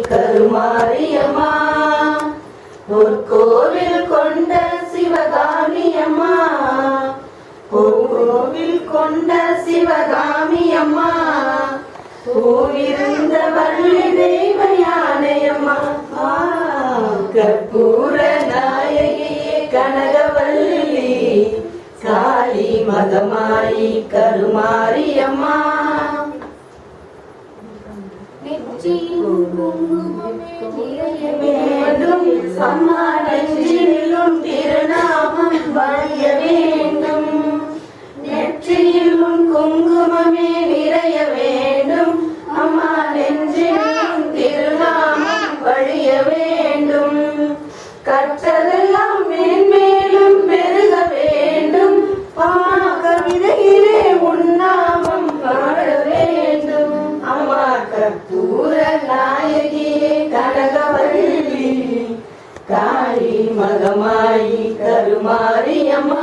கருமாரியம்மா பொற்கோவில் கொண்ட சிவகாமியம்மா பூங்கோவில் கொண்ட சிவகாமியம்மா பூவிருந்த வள்ளி தெய்வ யானையம்மா கற்பூர நாயகியே கனகவல்லி காளி மதமாயி கருமாரியம்மா. வேண்டும் அம்மா திருநாமம் வாழிய வேண்டும். நெற்றியிலும் குங்குமமே நிறைய வேண்டும். அம்மா நெஞ்சிலும் திருநாமம் வழிய வேண்டும். காளி மகமாயி கருமாரியம்மா.